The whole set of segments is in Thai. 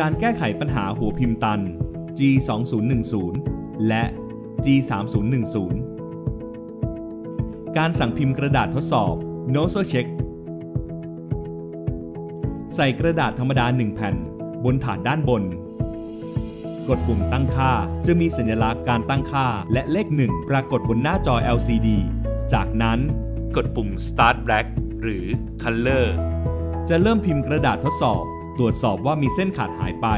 การแก้ไขปัญหาหัวพิมพ์ตัน G2010 และ G3010 การสั่งพิมพ์กระดาษทดสอบ Nozzle Check ใส่กระดาษธรรมดา 1 แผ่น บนถาดด้านบน กดปุ่มตั้งค่าจะมีสัญลักษณ์การตั้งค่าและเลข 1 ปรากฏบนหน้าจอ LCD จากนั้นกดปุ่ม Start Black หรือ Color จะเริ่มพิมพ์กระดาษทดสอบ รวจสอบว่ามีเส้นขาดหายไป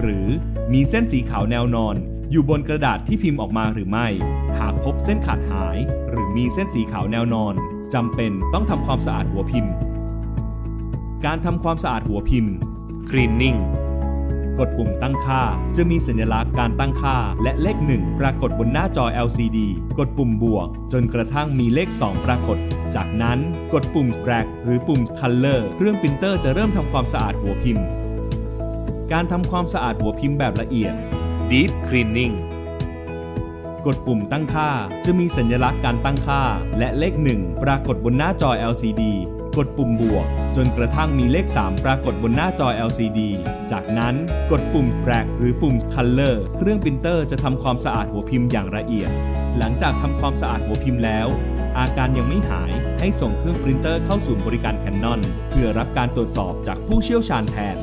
หรือมีเส้นสีขาวแนวนอน อยู่บนกระดาษที่พิมพ์ออกมาหรือไม่ หากพบเส้นขาดหาย หรือมีเส้นสีขาวแนวนอนจำเป็นต้องทำความสะอาดหัวพิมพ์ การทำความสะอาดหัวพิมพ์ Cleaning กดปุ่มตั้งค่า จะมีสัญลักษณ์การตั้งค่า และเลข 1 ปรากฏบนหน้าจอ LCD กดปุ่มบวก จนกระทั่งมีเลข 2 ปรากฏ จากนั้นกดปุ่ม Drag หรือปุ่ม Color เครื่องปรินเตอร์จะเริ่มทำความสะอาดหัวพิมพ์ การทำความสะอาดหัวพิมพ์แบบละเอียด Deep Cleaning กดปุ่มตั้งค่า จะมีสัญลักษณ์การตั้งค่า และเลข 1 ปรากฏบนหน้าจอ LCD กดปุ่มบวก จนกระทั่งมีเลข 3 ปรากฏบนหน้าจอ LCD จากนั้นกดปุ่มแ r รกหรือปุ่ม Color เครื่องปรินเตอร์จะทำความสะอาดหัวพิมพ์อย่างละเอียด หลังจากทำความสะอาดหัวพิมพ์แล้ว อาการยังไม่หายให้ส่งเครื่องปรินเตอร์เข้าศูนย์บริการแคนนอนเพื่อรับการตรวจสอบจากผู้เชี่ยวชาญแทน